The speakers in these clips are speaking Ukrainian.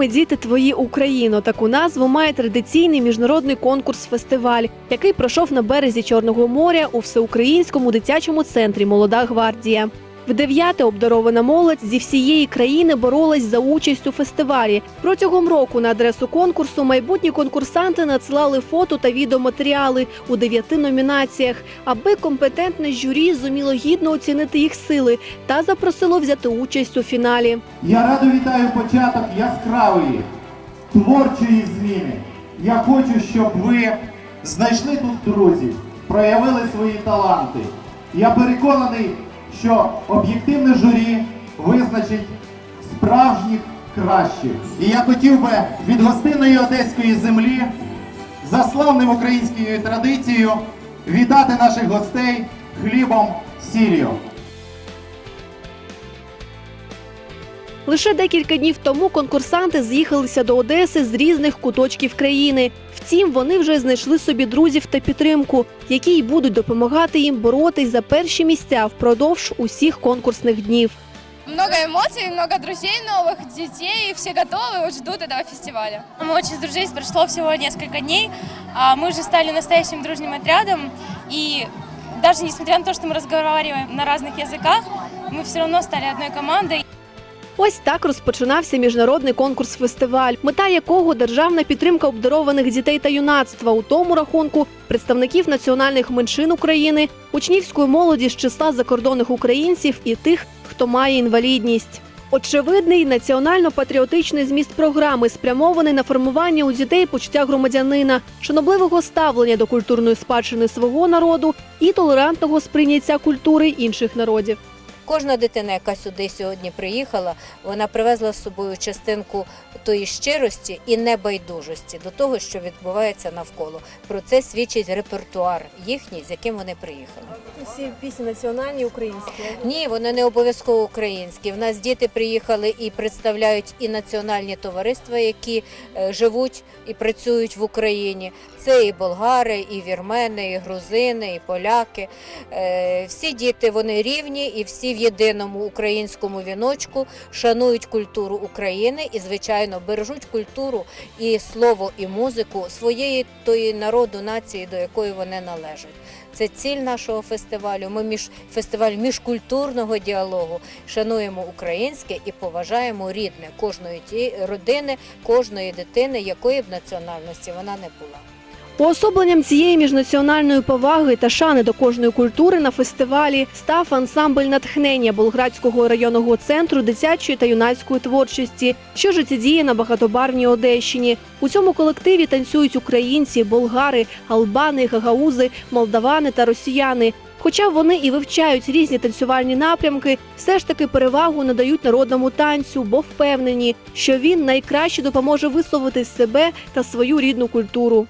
ми діти твої Україно. Таку назву має традиційний міжнародний конкурс-фестиваль, який пройшов на березі Чорного моря у всеукраїнському дитячому центрі Молода гвардія. В дев'яте обдарована молодь зі всієї країни боролась за участь у фестивалі. Протягом року на адресу конкурсу майбутні конкурсанти надсилали фото та відеоматеріали у дев'яти номінаціях, аби компетентне журі зуміло гідно оцінити їх сили та запросило взяти участь у фіналі. Я радо вітаю початок яскравої творчої зміни. Я хочу, щоб ви знайшли тут друзів, проявили свої таланти. Я переконаний, що об'єктивне журі визначить справжніх кращих. І я хотів би від гостинної одеської землі за славним українською традицією вітати наших гостей хлібом сіллю. Лише декілька днів тому конкурсанти з'їхалися до Одеси з різних куточків країни. Втім, вони вже знайшли собі друзів та підтримку, які й будуть допомагати їм боротись за перші місця впродовж усіх конкурсних днів. Много эмоций, много друзей новых, детей, все готовы, вот ждут этого фестиваля. Мы очень сдружились, прошло всего несколько дней. а Мы уже стали настоящим дружным отрядом. И даже несмотря на то, что мы разговариваем на разных языках, мы все равно стали одной командой. Ось так розпочинався міжнародний конкурс-фестиваль, мета якого державна підтримка обдарованих дітей та юнацтва у тому рахунку представників національних меншин України, учнівської молоді з числа закордонних українців і тих, хто має інвалідність. Очевидний національно-патріотичний зміст програми спрямований на формування у дітей почуття громадянина, шанобливого ставлення до культурної спадщини свого народу і толерантного сприйняття культури інших народів. Кожна дитина, яка сюди сьогодні приїхала, вона привезла з собою частинку тої щирості і небайдужості до того, що відбувається навколо. Про це свідчить репертуар їхній, з яким вони приїхали. Всі пісні національні українські. Ні, вони не обов'язково українські. В нас діти приїхали і представляють і національні товариства, які е, живуть і працюють в Україні. Це і болгари, і вірмени, і грузини, і поляки. Е, Всі діти вони рівні і всі в єдиному українському віночку шанують культуру України і, звичайно, бережуть культуру і слово, і музику своєї тої народу, нації, до якої вони належать. Це ціль нашого фестивалю. Ми між фестиваль міжкультурного діалогу шануємо українське і поважаємо рідне кожної тієї родини, кожної дитини, якої б національності вона не була. Уособленням цієї міжнаціональної поваги та шани до кожної культури на фестивалі став ансамбль натхнення Болградського районного центру дитячої та юнацької творчості, що життєдіє на багатобарвній Одещині. У цьому колективі танцюють українці, болгари, албани, гагаузи, молдавани та росіяни. Хоча вони і вивчають різні танцювальні напрямки, все ж таки перевагу надають народному танцю, бо впевнені, що він найкраще допоможе висловити себе та свою рідну культуру.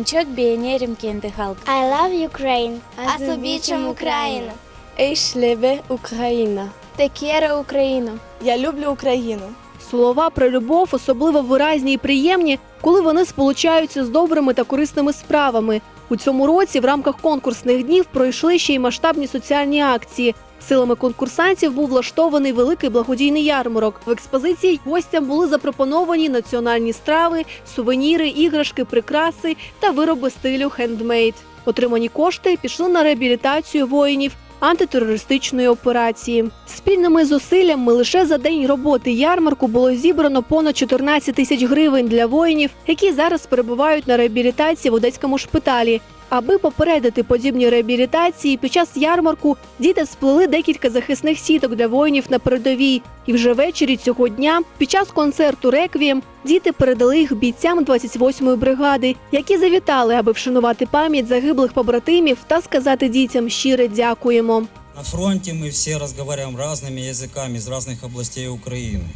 Бенчок биенерим кенде халк. I love Ukraine. Az lubiczem Україну. Ich liebe Україна. Quiero Україну. Я люблю Україну. Слова про любов особливо виразні і приємні, коли вони сполучаються з добрими та корисними справами. У цьому році в рамках конкурсних днів пройшли ще й масштабні соціальні акції. Силами конкурсантів був влаштований великий благодійний ярмарок. В експозиції гостям були запропоновані національні страви, сувеніри, іграшки, прикраси та вироби стилю хендмейд. Отримані кошти пішли на реабілітацію воїнів, антитерористичної операції. Спільними зусиллями лише за день роботи ярмарку було зібрано понад 14 тисяч гривень для воїнів, які зараз перебувають на реабілітації в одеському шпиталі. Аби попередити подібні реабілітації, під час ярмарку діти сплели декілька захисних сіток для воїнів на передовій. І вже ввечері цього дня, під час концерту Реквієм, діти передали їх бійцям 28-ї бригади, які завітали, аби вшанувати пам'ять загиблих побратимів та сказати дітям щире дякуємо. На фронте мы все разговариваем разными языками из разных областей Украины.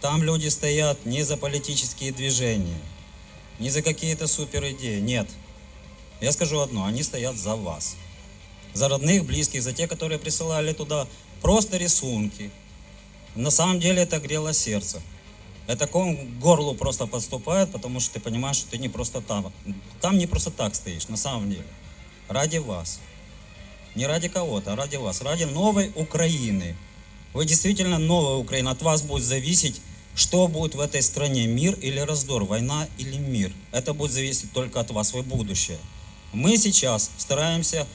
Там люди стоят не за политические движения, не за какие-то супер идеи. Нет. Я скажу одно, они стоят за вас. За родных, близких, за тех, которые присылали туда просто рисунки. На самом деле это грело сердце. Это ком к горлу просто подступает, потому что ты понимаешь, что ты не просто там. Там не просто так стоишь, на самом деле. Ради вас. Не ради кого-то, а ради вас, ради новой Украины. Вы действительно новая Украина. От вас будет зависеть, что будет в этой стране, мир или раздор, война или мир. Это будет зависеть только от вас, вы будущее. Мы сейчас стараемся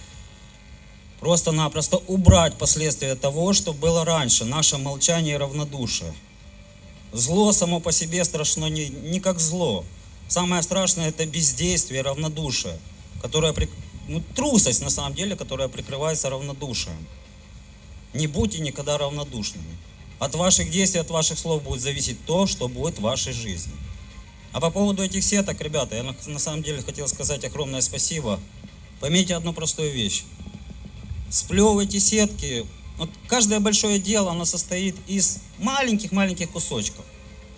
просто-напросто убрать последствия того, что было раньше, наше молчание и равнодушие. Зло само по себе страшно не, не как зло. Самое страшное это бездействие, равнодушие, которое, ну, трусость на самом деле, которая прикрывается равнодушием. Не будьте никогда равнодушными. От ваших действий, от ваших слов будет зависеть то, что будет в вашей жизни. А по поводу этих сеток, ребята, я на, на самом деле хотел сказать огромное спасибо. Поймите одну простую вещь. Сплевывайте сетки. Вот каждое большое дело, оно состоит из маленьких-маленьких кусочков.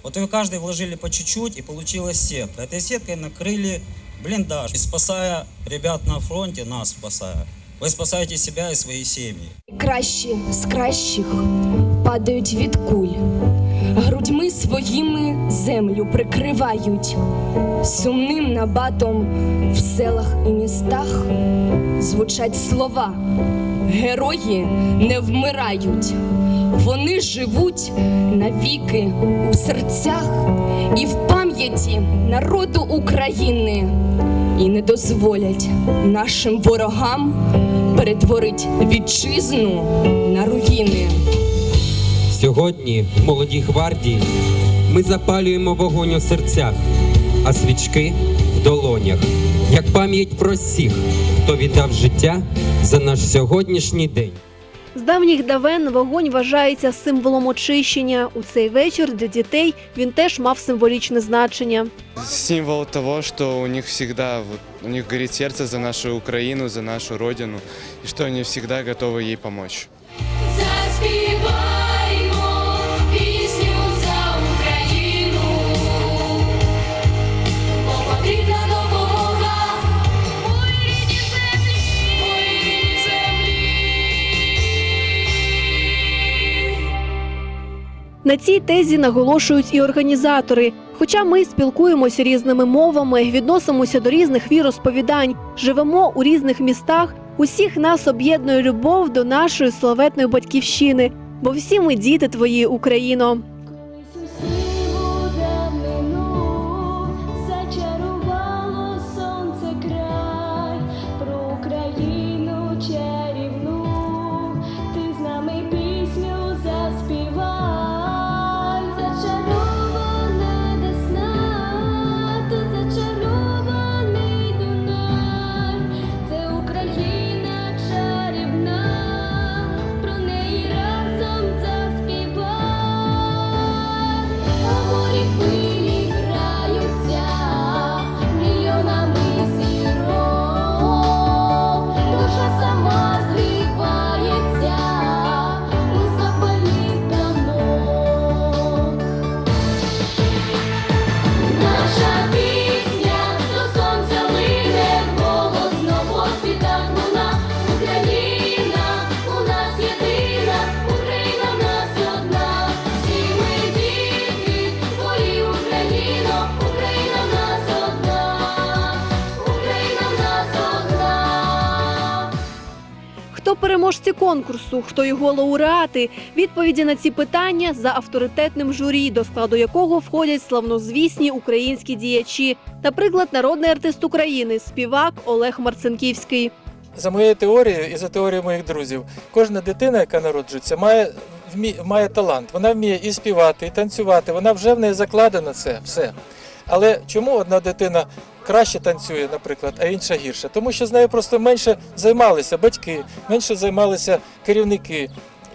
Вот вы каждый вложили по чуть-чуть, и получилась сетка. Этой сеткой накрыли блиндаж. И спасая ребят на фронте, нас спасая, вы спасаете себя и свои семьи. Кращі з кращих падають від куль, грудьми своїми землю прикривають, сумним набатом в селах і містах звучать слова. Герої не вмирають, вони живуть навіки у серцях і в пам'яті народу України і не дозволять нашим ворогам перетворить вітчизну на руїни. Сьогодні в молодій гвардії ми запалюємо вогонь у серцях, а свічки в долонях, як пам'ять про всіх, хто віддав життя за наш сьогоднішній день. З давніх давен вогонь вважається символом очищення. У цей вечір для дітей він теж мав символічне значення. Символ того, что у них всегда, вот, у них горит сердце за нашу Украину, за нашу Родину, и что они всегда готовы ей помочь. На цій тезі наголошують і організатори. Хоча ми спілкуємося різними мовами, відносимося до різних віросповідань, живемо у різних містах, усіх нас об'єднує любов до нашої славетної батьківщини, бо всі ми діти твої, Україно. Переможці конкурсу, хто його лауреати? Відповіді на ці питання за авторитетним журі, до складу якого входять славнозвісні українські діячі, наприклад, народний артист України, співак Олег Марцинківський. за моєю теорією і за теорією моїх друзів, кожна дитина, яка народжується, має, має талант. Вона вміє і співати, і танцювати. Вона вже в неї закладено це все. Але чому одна дитина краще танцює, наприклад, а інша гірше? Тому що з нею просто менше займалися батьки, менше займалися керівники.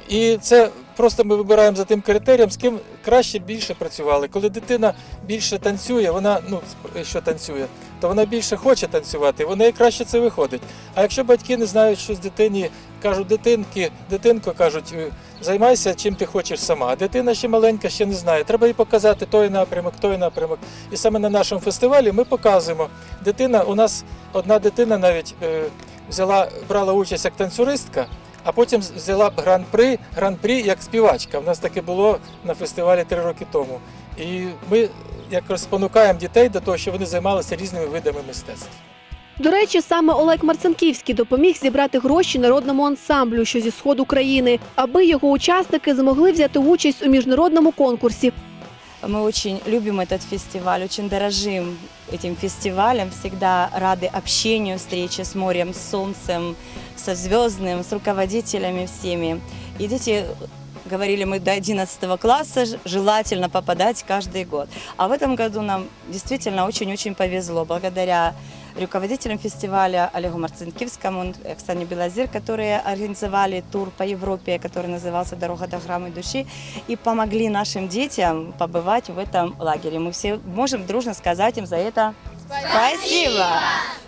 І це просто ми вибираємо за тим критерієм, з ким краще більше працювали. Коли дитина більше танцює, вона ну що танцює, то вона більше хоче танцювати, в неї краще це виходить. А якщо батьки не знають, що з дитині кажуть, дитинки, дитинко кажуть, «Е, займайся чим ти хочеш сама. А дитина ще маленька, ще не знає. Треба їй показати той напрямок, той напрямок. І саме на нашому фестивалі ми показуємо. Дитина, у нас одна дитина навіть е, взяла, брала участь як танцюристка. А потім взяла гран-при, гран-прі як співачка. У нас таке було на фестивалі три роки тому. І ми якось спонукаємо дітей до того, щоб вони займалися різними видами мистецтв. До речі, саме Олег Марцинківський допоміг зібрати гроші народному ансамблю, що зі сходу країни, аби його учасники змогли взяти участь у міжнародному конкурсі. Мы очень любим этот фестиваль, очень дорожим этим фестивалем, всегда рады общению, встрече с морем, с солнцем, со звездным, с руководителями всеми. И дети говорили мы до 11 класса, ж- желательно попадать каждый год. А в этом году нам действительно очень-очень повезло. Благодаря руководителям фестиваля Олегу Марцинкивскому и Оксане Белозир, которые организовали тур по Европе, который назывался «Дорога до храма души», и помогли нашим детям побывать в этом лагере. Мы все можем дружно сказать им за это спасибо. Доволі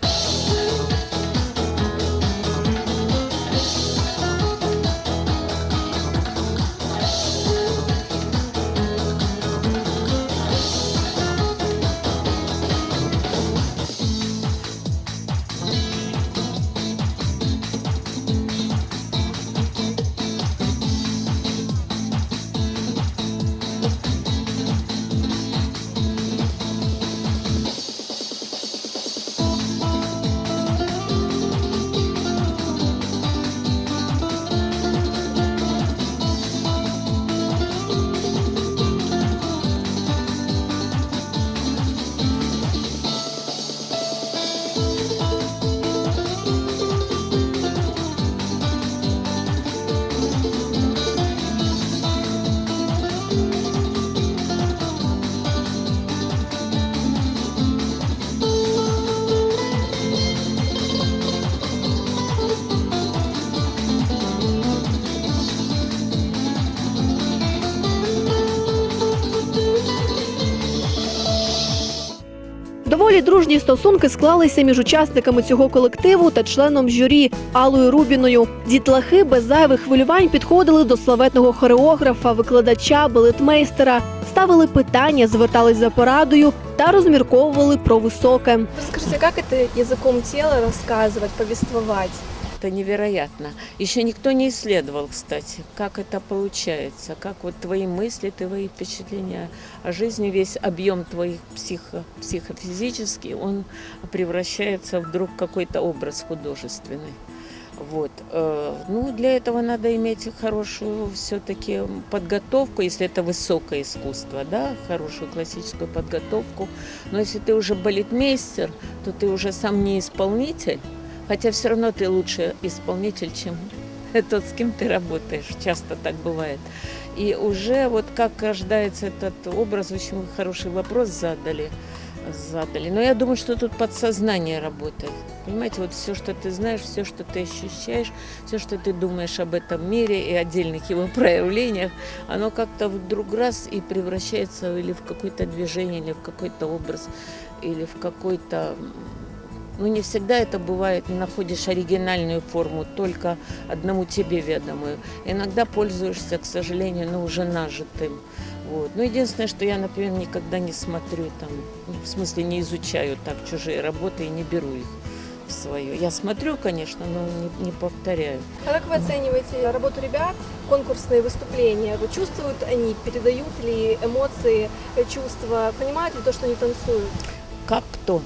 дружні стосунки склалися між учасниками цього колективу та членом журі Алою Рубіною. Дітлахи без зайвих хвилювань підходили до славетного хореографа, викладача, балетмейстера, ставили питання, звертались за порадою та розмірковували про високе. Расскажите, как это языком тела рассказывать, повествовать? Это невероятно. Еще никто не исследовал, кстати, как это получается, как вот твои мысли, твои впечатления о жизни, весь объем твоих психо, психофизический, он превращается вдруг в какой-то образ художественный. Вот. э, Ну, для этого надо иметь хорошую все-таки подготовку, если это высокое искусство, да, хорошую классическую подготовку. Но если ты уже балетмейстер, то ты уже сам не исполнитель, Хотя все равно ты лучше исполнитель, чем тот, с кем ты работаешь. Часто так бывает. И уже вот как рождается этот образ, очень вы хороший вопрос задали. задали. Но я думаю, что тут подсознание работает. Понимаете, вот все, что ты знаешь, все, что ты ощущаешь, все, что ты думаешь об этом мире и отдельных его проявлениях, оно как-то вдруг раз и превращается или в какое-то движение, или в какой-то образ, или в какой-то ну, не всегда это бывает, находишь оригинальную форму, только одному тебе ведомую. Иногда пользуешься, к сожалению, ну, уже нажитым. Вот. Ну, единственное, что я, например, никогда не смотрю там, ну, в смысле не изучаю так чужие работы и не беру их в свое. Я смотрю, конечно, но не, не повторяю. А как вы оцениваете работу ребят, конкурсные выступления? Вот чувствуют они, передают ли эмоции, э, чувства, понимают ли то, что они танцуют? Как кто?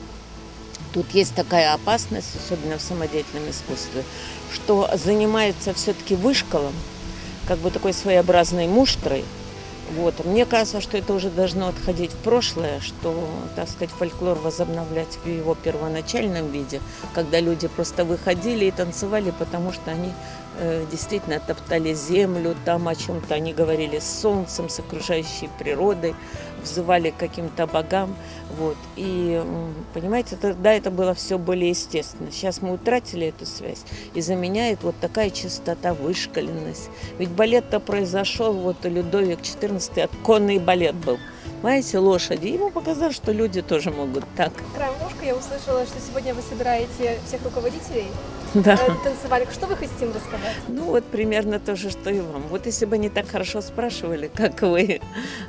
Тут есть такая опасность, особенно в самодеятельном искусстве, что занимается все-таки вышколом, как бы такой своеобразной муштрой, Вот. Мне кажется, что это уже должно отходить в прошлое, что, так сказать, фольклор возобновлять в его первоначальном виде, когда люди просто выходили и танцевали, потому что они э, действительно топтали землю, там о чем-то они говорили с солнцем, с окружающей природой, взывали к каким-то богам. Вот. И, м, понимаете, тогда это было все более естественно. Сейчас мы утратили эту связь, и заменяет вот такая чистота, вышкаленность. Ведь балет-то произошел, вот Людовик XIV, от конный балет был. Понимаете, лошади. Ему показалось, что люди тоже могут так. Краем ушка я услышала, что сегодня вы собираете всех руководителей Да. э, танцевали. Что вы хотите им рассказать? Ну вот примерно то же, что и вам. Вот если бы они так хорошо спрашивали, как вы,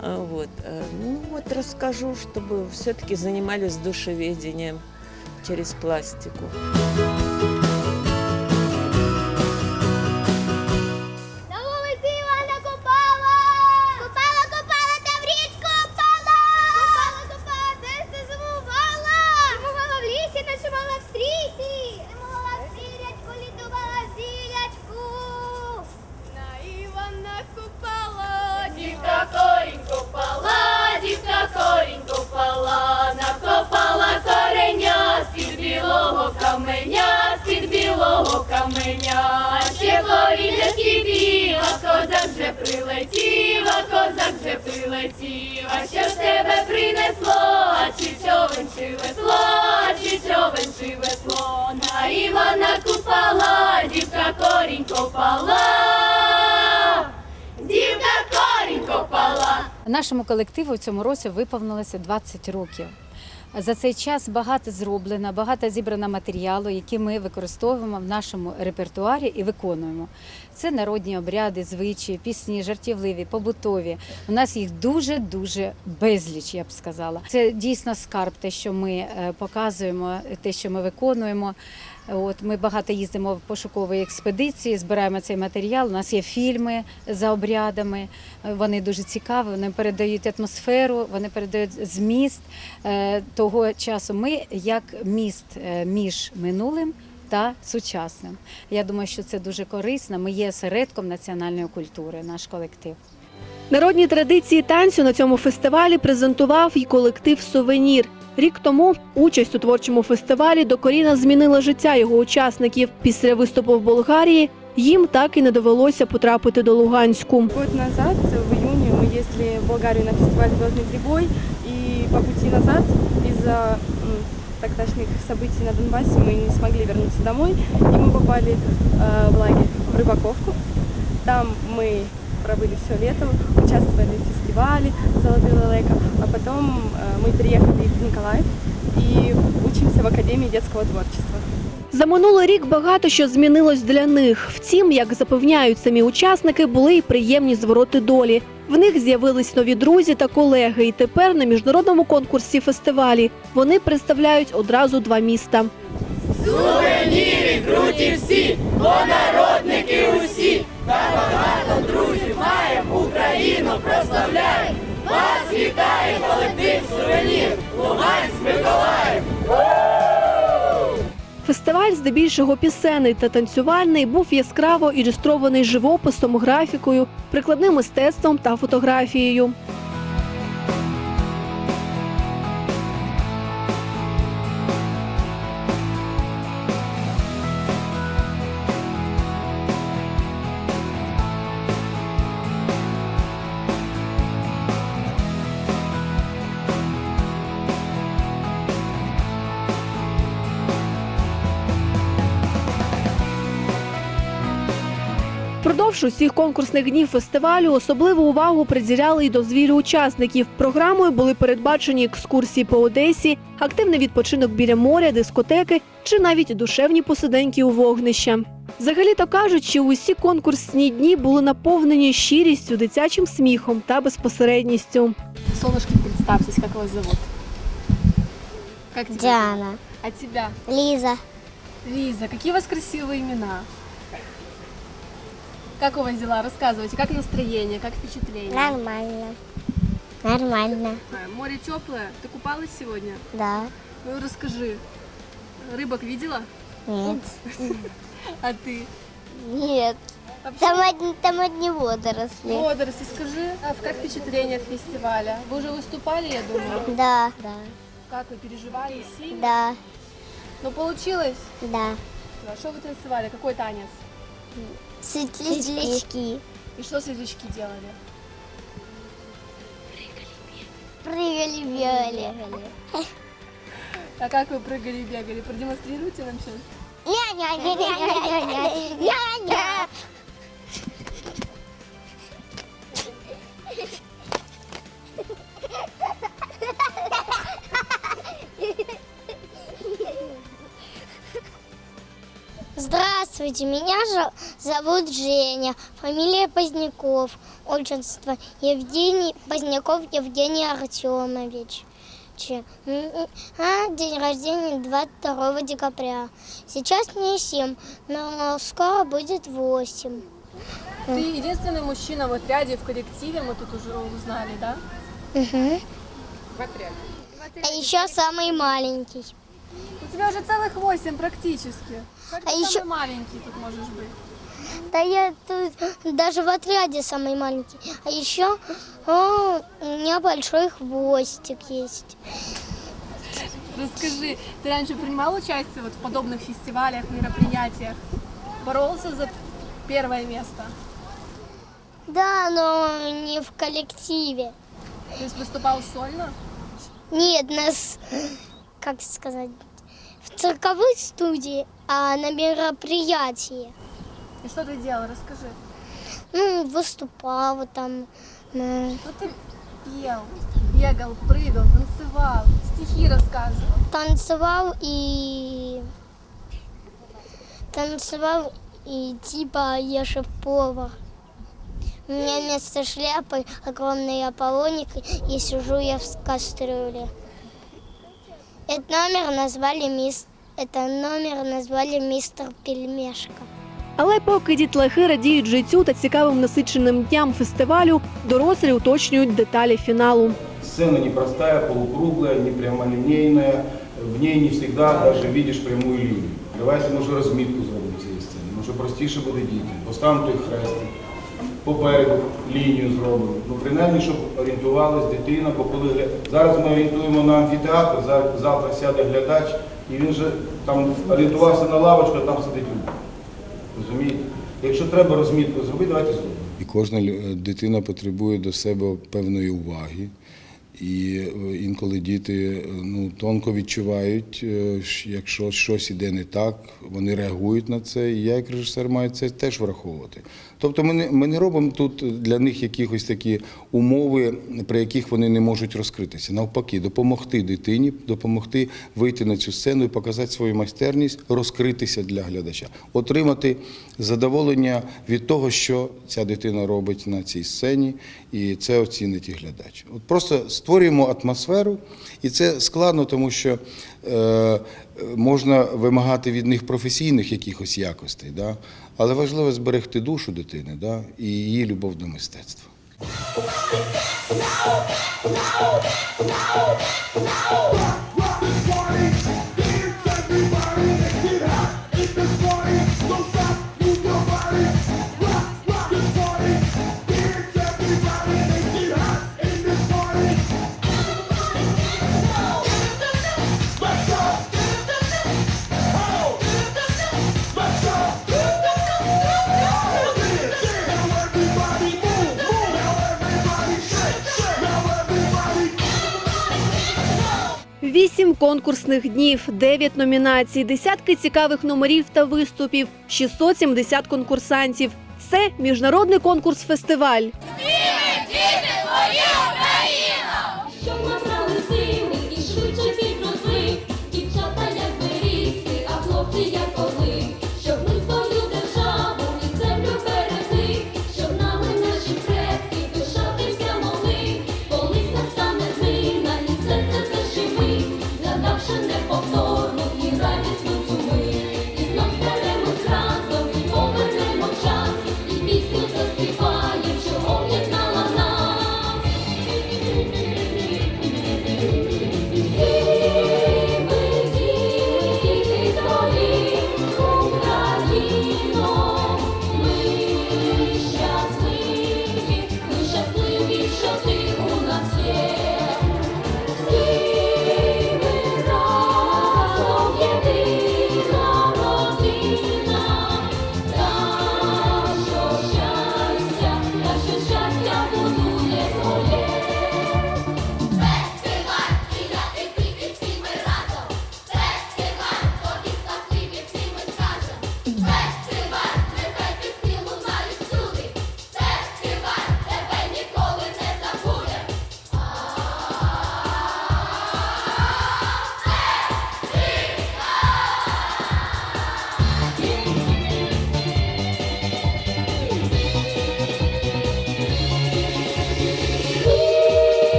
а, вот, э, ну вот расскажу, чтобы все-таки занимались душеведением через пластику. Нашому колективу в цьому році виповнилося 20 років. За цей час багато зроблено, багато зібрано матеріалу, який ми використовуємо в нашому репертуарі і виконуємо. Це народні обряди, звичаї, пісні, жартівливі, побутові. У нас їх дуже дуже безліч, я б сказала. Це дійсно скарб, те, що ми е, показуємо, те, що ми виконуємо. От ми багато їздимо в пошукові експедиції, збираємо цей матеріал. У нас є фільми за обрядами. Вони дуже цікаві. Вони передають атмосферу, вони передають зміст е, того часу. Ми як міст е, між минулим. Та сучасним. Я думаю, що це дуже корисно. Ми є осередком національної культури, наш колектив. Народні традиції танцю на цьому фестивалі презентував і колектив Сувенір. Рік тому участь у творчому фестивалі докорінно змінила життя його учасників. Після виступу в Болгарії їм так і не довелося потрапити до Луганську. Год назад, в июне, мы ездили в Болгарию на фестиваль «Звездный прибой», и по пути назад из-за м, тогдашних событий на Донбассе мы не смогли вернуться домой, и мы попали э, в лагерь в Рыбаковку. Там мы пробыли все лето, участвовали в фестивале «Золотый лелека», а потом э, мы переехали в Николаев и учимся в Академии детского творчества. За минулий рік багато що змінилось для них. Втім, як запевняють самі учасники, були й приємні звороти долі. В них з'явились нові друзі та колеги. І тепер на міжнародному конкурсі фестивалі вони представляють одразу два міста. Сувеніри круті всі, бо народники усі, та багато друзів маємо, Україну прославляємо. Вас вітає колектив сувенір, Луганськ Миколаїв. Фестиваль, здебільшого пісенний та танцювальний, був яскраво ілюстрований живописом, графікою, прикладним мистецтвом та фотографією. Впродовж усіх конкурсних днів фестивалю особливу увагу приділяли й дозвіллю учасників. Програмою були передбачені екскурсії по Одесі, активний відпочинок біля моря, дискотеки чи навіть душевні посиденьки у вогнища. Взагалі-то кажуть, що усі конкурсні дні були наповнені щирістю, дитячим сміхом та безпосередністю. Солнышки, представьтесь, как вас зовут? Как тебя Диана. А тебя? Лиза. Лиза, какие у вас красивые имена? Как у вас дела? Рассказывайте, как настроение, как впечатление? Нормально. Нормально. Море теплое. Ты купалась сегодня? Да. Ну расскажи. Рыбок видела? Нет. А ты? Нет. Там одни, там одни водоросли. Водоросли, скажи, а как впечатление от фестиваля? Вы уже выступали, я думаю? Да. Да. Как вы переживали сильно? Да. Ну получилось? Да, Что вы танцевали? Какой танец? Светлячки. И что светлячки делали? Прыгали, бегали. А как вы прыгали и бегали? Продемонстрируйте нам сейчас. Ня-ня-ня-ня-ня-ня-ня. Здравствуйте, меня зовут Женя, фамилия Поздняков, отчество Евгений Поздняков Евгений Артемович. А, день рождения 22 декабря. Сейчас мне 7, но скоро будет 8. Ты единственный мужчина в отряде, в коллективе, мы тут уже узнали, да? Мгм. А еще самый маленький. У тебя уже целых восемь практически. Как А ты еще- самый маленький тут можешь быть? Да я тут даже в отряде самый маленький. А еще о, у меня большой хвостик есть. Расскажи, ты раньше принимал участие вот в подобных фестивалях, мероприятиях? Боролся за первое место? Да, но не в коллективе. То есть выступал сольно? Нет, нас, как сказать, цирковой студии, а на мероприятии. И что ты делал? Расскажи. Ну, выступал вот там. ну, Ну ты пел, бегал, прыгал, танцевал, стихи рассказывал. танцевал и танцевал и типа я шеф-повар. У меня вместо шляпы огромный Аполлоник, и сижу я в кастрюле. Этот номер назвали мис... Это номер назвали мистер Пельмешка. Але поки дітлахи радіють життю та цікавим насиченим дням фестивалю, дорослі уточнюють деталі фіналу. Сцена непростая, полукруглая, не прямолинейная. В ней не всегда даже видишь прямую лінію. Давайте, може, розмітку зробимо цієї сцени. Може, простіше буде дітям. Поставимо той хрестик, попереду лінію зробимо. Ну, принаймні, щоб орієнтувалась дитина, бо коли зараз ми орієнтуємо на амфітеатр, за- завтра сяде глядач, і він же там орієнтувався на лавочку, а там сидить люди. Розумієте? Якщо треба розмітку зробити, давайте зробимо. І кожна дитина потребує до себе певної уваги. І е, інколи діти е, ну, тонко відчувають, е, якщо щось іде не так, вони реагують на це. І я, як режисер, маю це теж враховувати. Тобто ми не, ми не робимо тут для них якихось такі умови, при яких вони не можуть розкритися. Навпаки, допомогти дитині, допомогти вийти на цю сцену і показати свою майстерність, розкритися для глядача, отримати задоволення від того, що ця дитина робить на цій сцені, і це оцінить і глядач. От просто створюємо атмосферу, і це складно, тому що е, можна вимагати від них професійних якихось якостей, да? але важливо зберегти душу дитини да? і її любов до мистецтва. Вісім конкурсних днів, дев'ять номінацій, десятки цікавих номерів та виступів, 670 конкурсантів. Це міжнародний конкурс-фестиваль.